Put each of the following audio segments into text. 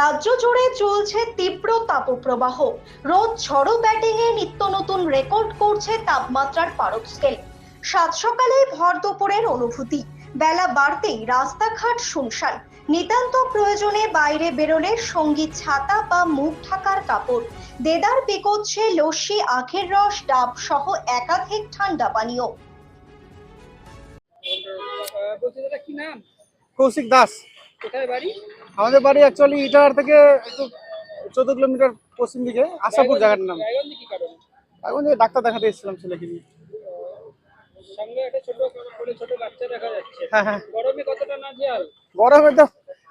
রাজ্য জুড়ে চলছে তীব্র তাপপ্রবাহ। রোদ ঝড়ো ব্যাটিংয়ে নিত্য নতুন রেকর্ড করছে তাপমাত্রার পারদ স্কেল সাত সকালে ভর দুপুরের অনুভূতি। বেলা বাড়তেই রাস্তাঘাট শুনশান। নিতান্ত প্রয়োজনে বাইরে বেরোলে সঙ্গী ছাতা বা মুখ ঢাকার কাপড়। দেদার বিকোচ্ছে লস্যি, আখের রস, ডাব সহ একাধিক ঠান্ডা পানীয়। কৌশিক দাস। কোথায় বাড়ি? আমাদের বাড়ি অ্যাকচুয়ালি ইটাহার থেকে একটু চোদ্দ কিলোমিটার পশ্চিম দিকে আশাপুর জায়গাটার নাম। এখন যে ডাক্তার দেখাতে এসেছিলাম ছেলেকে নিয়ে। হ্যাঁ হ্যাঁ। গরমে তো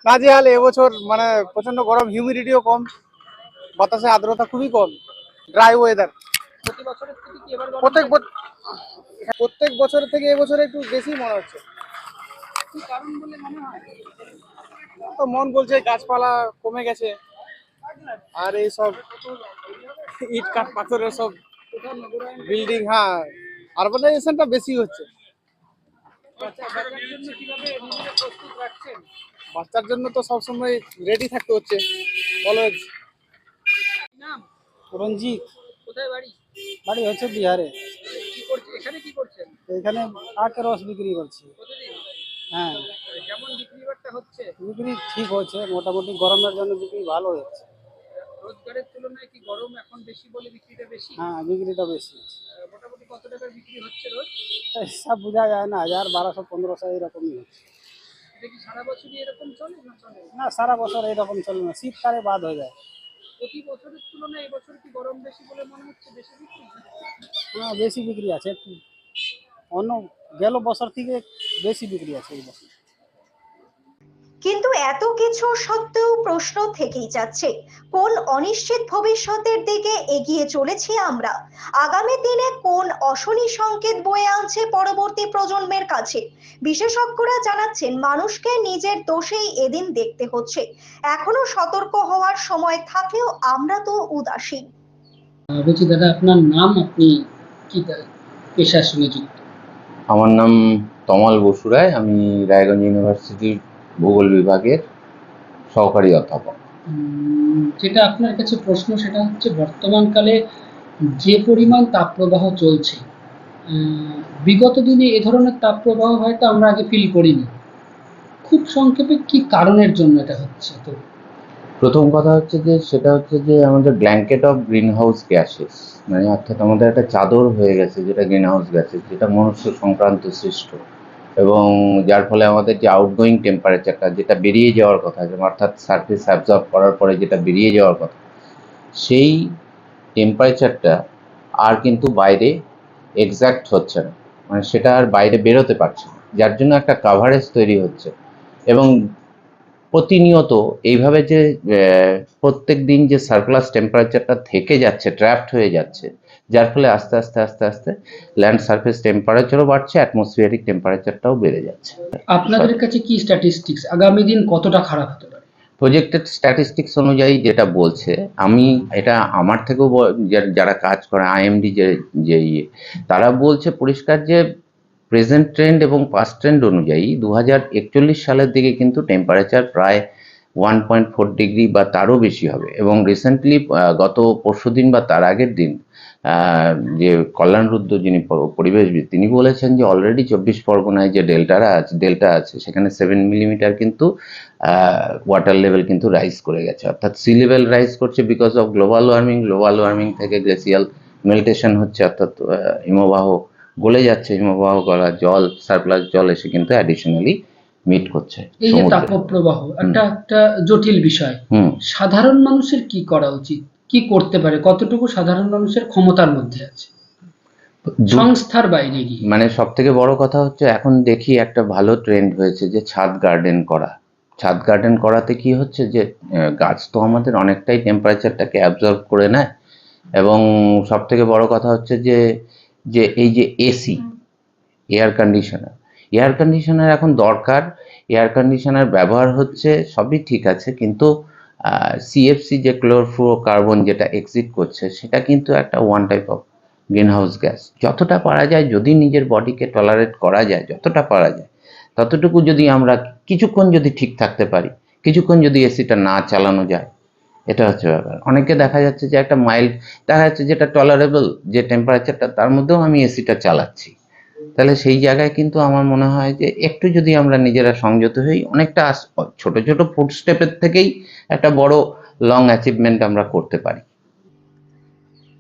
নাজেহাল এবছর মানে প্রচণ্ড গরম হিউমিডিটিও কম বাতাসে আর্দ্রতা খুবই কম ড্রাই ওয়েদার প্রত্যেক প্রত্যেক বছরের থেকে এবছরে একটু বেশি মনে হচ্ছে। তো মন বলছে গাছপালা কমে গেছে। আর এই সব ইট কাঠ পাথরের সব বিল্ডিং হ্যাঁ আরবানাইজেশনটা বেশি হচ্ছে। বাচ্চার জন্য তো সবসময় রেডি থাকতে হচ্ছে। কলেজ রঞ্জিত। কোথায় বাড়ি? বাড়ি হচ্ছে বিহারে। এখানে কি করছেন? এখানে আখের রস বিক্রি করছি। হ্যাঁ। হচ্ছে? বিক্রি ঠিক হচ্ছে মোটামুটি গরমের জন্য বিক্রি ভালো হচ্ছে রোজগারের তুলনায় কি গরম এখন বেশি বলে বিক্রিটা বেশি? হ্যাঁ বিক্রিটা বেশি। মোটামুটি কত টাকার বিক্রি হচ্ছে রোজ? তাই সব বোঝা যায় না হাজার বারোশো পনেরোশো এইরকমই হচ্ছে। এটা কি সারা বছরই এরকম চলে না চলে? না সারা বছর এইরকম চলে না শীতকালে বাদ হয়ে যায়। প্রতি বছরের তুলনায় এবছর কি গরম বেশি বলে মনে হচ্ছে বেশি বিক্রি হ্যাঁ বেশি বিক্রি আছে একটু। অন্য গেল বছর থেকে বেশি বিক্রি আছে এই বছর। কিন্তু এত কিছু সত্ত্বেও প্রশ্ন থেকেই যাচ্ছে কোন অনিশ্চিত ভবিষ্যতের দিকে এগিয়ে চলেছি আমরা? আগামী দিনে কোন অশনি সংকেত বয়ে আনছে পরবর্তী প্রজন্মের কাছে? বিশেষজ্ঞরা জানাচ্ছেন মানুষকে নিজের দোষেই এদিন দেখতে হচ্ছে। এখনও সতর্ক হওয়ার সময় থাকলেও আমরা তো উদাসীন বলছি দাদা আপনার নাম আপনি কি পেশার সঙ্গে যুক্ত? আমার নাম তমাল বসুরায় আমি রায়গঞ্জ ইউনিভার্সিটির ভূগোল বিভাগের সহকারী অধ্যাপক। যেটা আপনার কাছে প্রশ্ন সেটা হচ্ছে বর্তমানকালে যে পরিমাণ তাপপ্রবাহ চলছে বিগত দিনে এ ধরনের তাপপ্রবাহ হয়তো আমরা আগে ফিল করিনি। খুব সংক্ষেপে কি কারণের জন্য এটা হচ্ছে? তো প্রথম কথা হচ্ছে যে সেটা হচ্ছে যে আমাদের blanket of greenhouse gases মানে অর্থাৎ আমাদের একটা চাদর হয়ে গেছে যেটা গ্রিন হাউস গ্যাসেস যেটা মনুষ্য সংক্রান্ত সৃষ্ট। এবং যার ফলে আমাদের যে আউটগোয়িং টেম্পারেচারটা যেটা বেরিয়ে যাওয়ার কথা অর্থাৎ সার্ফেস অ্যাবজর্ব করার পরে যেটা বেরিয়ে যাওয়ার কথা, সেই টেম্পারেচারটা আর কিন্তু বাইরে এক্স্যাক্ট হচ্ছে না। মানে সেটা আর বাইরে বেরোতে পারছে না। যার জন্য একটা কাভারেজ তৈরি হচ্ছে। এবং প্রতিনিয়ত এইভাবে যে প্রত্যেক দিন যে সার্কুলাস টেম্পারেচারটা থেকে যাচ্ছে ট্র্যাপড হয়ে যাচ্ছে যার ফলে আস্তে আস্তে আস্তে আস্তে ল্যান্ড সারফেস টেম্পারেচারও বাড়ছে অ্যাটমসফিয়ারিক টেম্পারেচারটাও বেড়ে যাচ্ছে। আপনাদের কাছে কি স্ট্যাটিস্টিক্স আগামী দিন কতটা খারাপ হতে পারে? প্রজেক্টেড স্ট্যাটিস্টিক্স অনুযায়ী যেটা বলছে আমি এটা আমার থেকেও যারা কাজ করে আইএমডি যে যে ইয়ে তারা বলছে পরিষ্কার যে প্রেজেন্ট ট্রেন্ড এবং পাস্ট ট্রেন্ড অনুযায়ী দু হাজার একচল্লিশ সালের দিকে কিন্তু টেম্পারেচার প্রায় ওয়ান পয়েন্ট ফোর ডিগ্রি বা তারও বেশি হবে। এবং রিসেন্টলি গত পরশুদিন বা তার আগের দিন যে কল্যাণ রুদ্র যিনি পরিবেশবিদ, তিনি বলেছেন যে অলরেডি চব্বিশ পরগনায় যে ডেল্টারা আছে ডেল্টা আছে, সেখানে সেভেন মিলিমিটার কিন্তু ওয়াটার লেভেল কিন্তু রাইজ করে গেছে। অর্থাৎ সি লেভেল রাইজ করছে because of global warming global warming থেকে গ্লেসিয়াল মেল্টেশন হচ্ছে, অর্থাৎ হিমবাহ গলে যাচ্ছে হিমবাহ গলা জল সারপ্লাস জল এসে কিন্তু অ্যাডিশনালি মিট করছে এই যে তাপপ্রবাহ একটা একটা জটিল বিষয়। সাধারণ মানুষের কি করা উচিত? কি করতে পারে? কতটুকু সাধারণ মানুষের ক্ষমতার মধ্যে আছে? সংস্থার বাইরে গিয়ে। মানে সব থেকে বড় কথা হচ্ছে এখন দেখি একটা ভালো ট্রেন্ড হয়েছে যে ছাদ গার্ডেন করা। ছাদ গার্ডেন করাতে কি হচ্ছে যে গাছ তো আমাদের অনেকটাই টেম্পারেচারটাকে অ্যাবজর্ব করে নেয়। এবং সব থেকে বড় কথা হচ্ছে যে যে এই যে AC air conditioner air conditioner এখন দরকার। এয়ার কন্ডিশনার ব্যবহার হচ্ছে সবই ঠিক আছে কিন্তু সিএফসি যে ক্লোরফ্লুরো কার্বন যেটা এক্সিট করছে সেটা কিন্তু একটা one type of greenhouse gas যতটা পারা যায় যদি নিজের বডিকে টলারেট করা যায় যতটা পারা যায় ততটুকু যদি আমরা কিছুক্ষণ যদি ঠিক থাকতে পারি কিছুক্ষণ যদি এসিটা না চালানো যায় এটা হচ্ছে ব্যাপার। অনেকে দেখা যাচ্ছে যে একটা মাইল্ড দেখা যাচ্ছে যেটা টলারেবল যে টেম্পারেচারটা তার মধ্যেও আমি এসিটা চালাচ্ছি। তাহলে সেই জায়গায় কিন্তু আমার মনে হয় যে একটু যদি আমরা নিজেরা সংযত হই, অনেকটা ছোট ছোট ফুড স্টেপের থেকেই একটা বড় লং অ্যাচিভমেন্ট আমরা করতে পারি।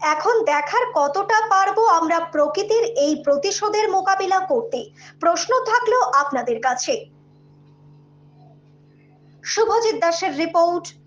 এখন দেখার কতটা পারব আমরা প্রকৃতির এই প্রতিশোধের মোকাবিলা করতে? প্রশ্ন থাকল আপনাদের কাছে। শুভজিৎ দাসের রিপোর্ট